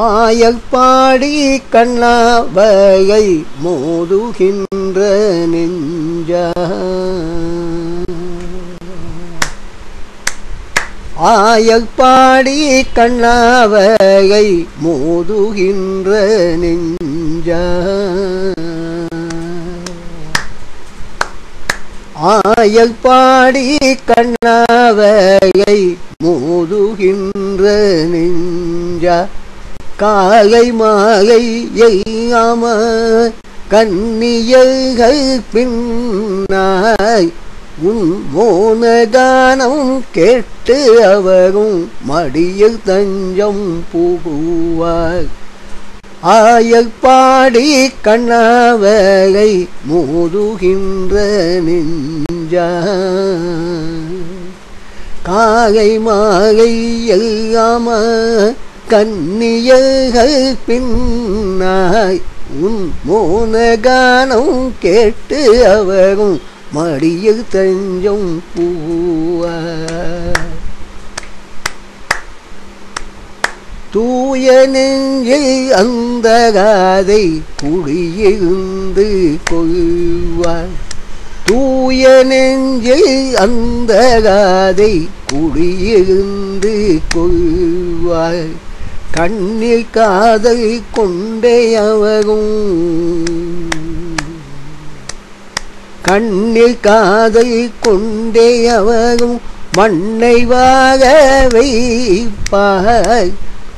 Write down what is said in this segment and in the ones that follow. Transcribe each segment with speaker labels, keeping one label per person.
Speaker 1: ஆயப்பாடி கண்ணாவையை மோதுகின்ற நெஞ்ச ஆயப்பாடி கண்ணாவையை மோதுகின்ற நெஞ்ச ஆயப்பாடி கண்ணாவையை மோதுகின்ற நெஞ்ச காலை மாலை எய்யாம கண்ணியர்கள் பின்னாய் உன் மோனதானம் கேட்டு அவரும் மடியில் தஞ்சம் புகுவார். ஆயப்பாடி கண்ணாவரை மோதுகின்ற நெஞ்சா காலை மாலை எல்லாம கண்ணியர்கள் பின்னாய் உன் மோனகானம் கேட்டு அவரும் மடியில் தஞ்சம் பூவார். தூய நெஞ்சில் அந்த காதை குடியிருந்து கொள்வார். தூய நெஞ்சில் அந்த காதை குடியிருந்து கொள்வார். கண்ணில் காதல் கொண்டே அவரும். கண்ணில் காதல் கொண்டே அவரும். மண்ணை வாக வைப்பார்.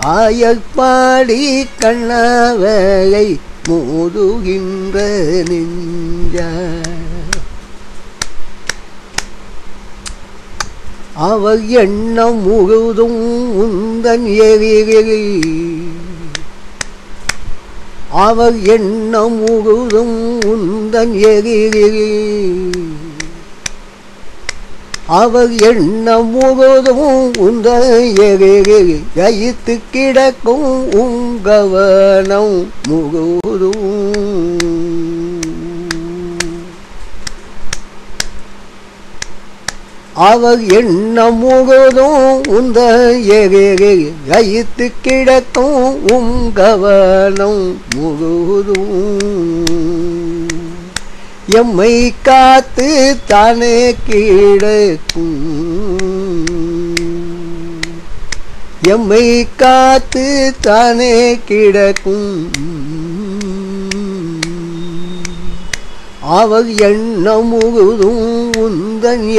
Speaker 1: ஆயப்பாடி கண்ணாவகை மோதுகின்ற நெஞ்ச அவர் எண்ணம் முழுதும் உந்தன் எரிவில் அவர் எண்ணம் முழுதும் உந்தன் எரிவில் அவர் எண்ணம் முழுதும் உந்தன் எரிவில் ஜயித்து கிடக்கும் உங்கவனம் முழுதும் அவர் எண்ணம் முழுதும் உந்த எரே கிடக்கும் உங்கவனம் முழுதும். எம்மை காத்து தானே கிடக்கும். எம்மை காத்து தானே கிடக்கும். அவர் எண்ணம் முழுதும் உந்தன்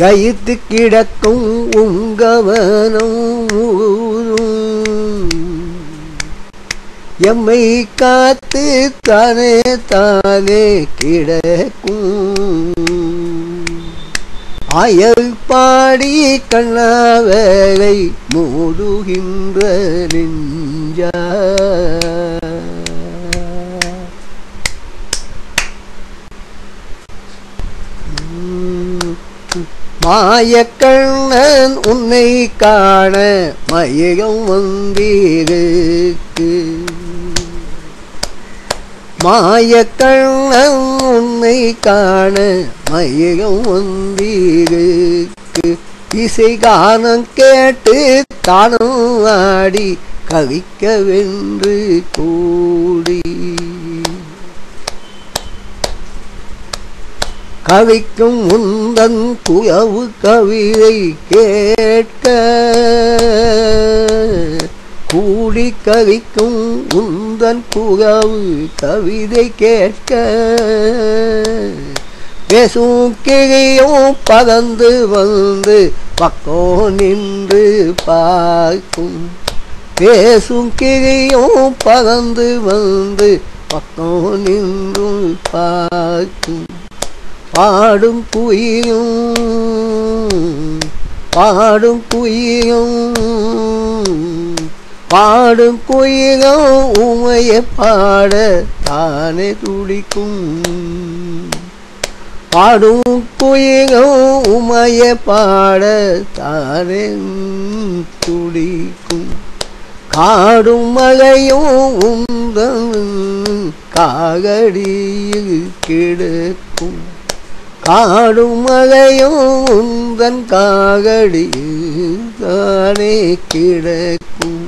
Speaker 1: கயித்து கிடக்கும் உங்கவனம் எம்மை காத்து தானே தானே கிடக்கும். அயல் பாடி கண்ணாவலை மூடுகின்ற நெஞ்சா மாயக்கண்ணன் உன்னை காண மயகம் வந்தீருக்கு. மாயக்கண்ணன் உன்னை காண மயகம் வந்தீருக்கு. இசை கானம் கேட்டு தானும் ஆடி கவிக்க வென்று கூடி. கவிக்கும் உந்தன் குயவு கவிதை கேட்க. கூடி கவிக்கும் உந்தன் குயவு கவிதை கேட்க. பேசும் கிளியும் பறந்து வந்து பக்கோ நின்று பார்க்கும். பேசும் கிளியும் பறந்து வந்து பக்கம் நின்று பார்க்கும். பாடும் குயிலும் பாடும் குயிலும் பாடும் குயிலும் உமைய பாட தானே துடிக்கும். பாடும் குயிலும் உமைய பாட தானே துடிக்கும். காடும் மலையும் உந்தன் காகடியில் கிடக்கும். காடும் மலையும் உந்தன் காகடியில் தானே கிடக்கும்.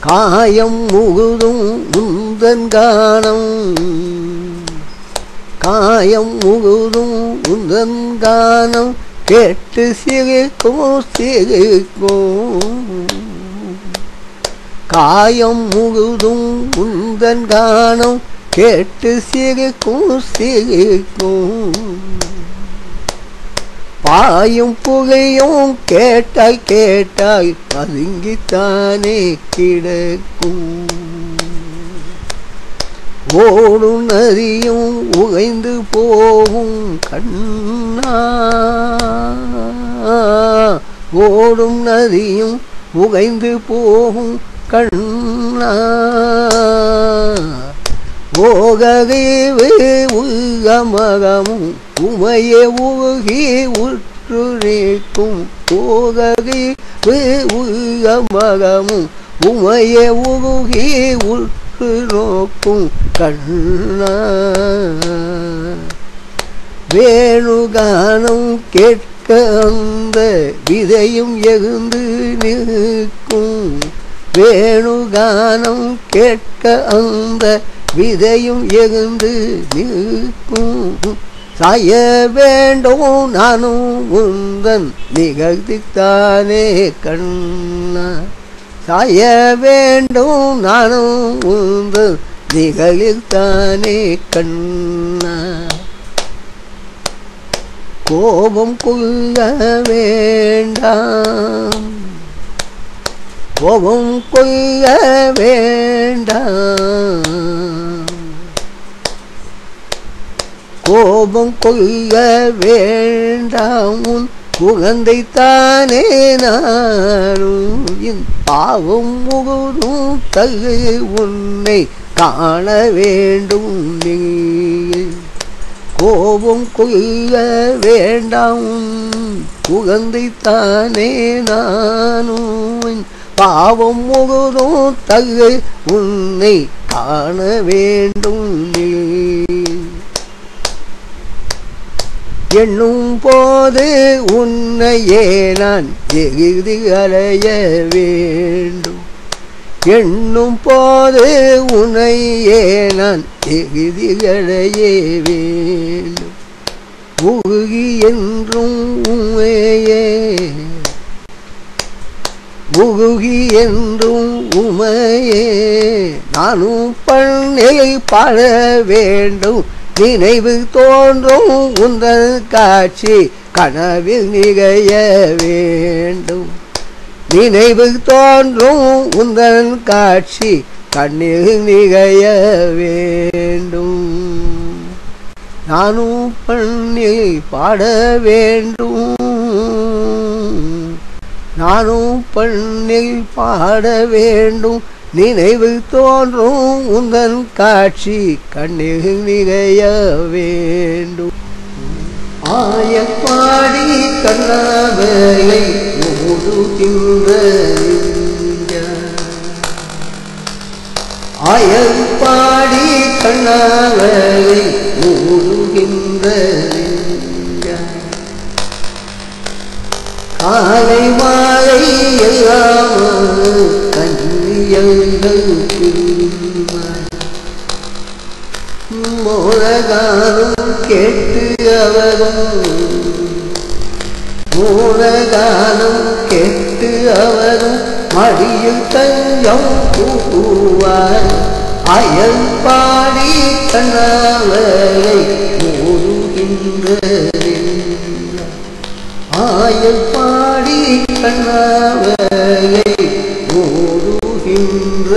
Speaker 1: காயம் முகுதும் உந்தன் காணம் காயம் முகுதும் உந்தன் காணம் கேட்டு சிரிக்கும் சிரிக்கும். காயம் முகுதும் உந்தன் காணம் கேட்டு சிரிக்கும் சிரிக்கும். பாயும் புகையும் கேட்டாய் கேட்டாய் பதுங்கித்தானே கிடக்கும். ஓடும் நதியும் உகைந்து போகும் கண்ணா. ஓடும் நதியும் உகைந்து போகும் கண்ணா. ஓகவே உகமகமும் உமையே உகி உற்று நீக்கும் ஓகவே உகமகமும் உமையே உகி உற்று நோக்கும் கண்ணா. வேணுகானம் கேட்க அந்த விதையும் எகுந்து நிற்கும். வேணுகானம் கேட்க அந்த விதையும் எகுந்து நிற்கும் சாய வேண்டும் நானும் உந்தன் நிகழ்த்தித்தானே கண்ணா. சாய வேண்டும் நானும் உந்தன் நிகழ்த்தானே கண்ணா. கோபம் கொள்ள வேண்டாம். கோபம் கொள்ள வேண்டாம். கோபம் கொள்ள வேண்டாம். உன் குழந்தைத்தானே நானும் என் பாவம் முழுதும் தகு உன்னை காண வேண்டும் நீ கோபம் கொள்ள வேண்டாம். குழந்தை தானே நானும். பாவம் முழுதும் தகு உன்னை காண வேண்டும் நீ எண்ணும் போது உன்னையே நான் எகிரி அலைய வேண்டும். எண்ணும் போது உன்னையே நான் எகிரி அலைய வேண்டும். உருகி என்றும் உமையே. உருகி என்றும் உமையே. நானும் பண்ணை பாட வேண்டும். நினைவு தோன்றும் உந்தல் காட்சி கனவில் நிகழ வேண்டும். நினைவு தோன்றும் உந்தன் காட்சி கண்ணில் நிகழ வேண்டும். நானும் பண்ணில் பாட வேண்டும். நானும் பண்ணில் பாட வேண்டும். நினைவு தோன்றும் உந்தன் காட்சி கண்ணில் நிகைய வேண்டும். ஆயப்பாடி கண்ணாவலை மூடுகின்ற ஆயப்பாடி கண்ணாவலை கேட்டு அவரும் மூலகானம் கேட்டு அவரும் மடியில் தஞ்சம் பூவார் அயல் பாடி கண்ணாவலை மூடுகின்ற ஆயல் பாடி கண்ணாவலை மூடுகின்ற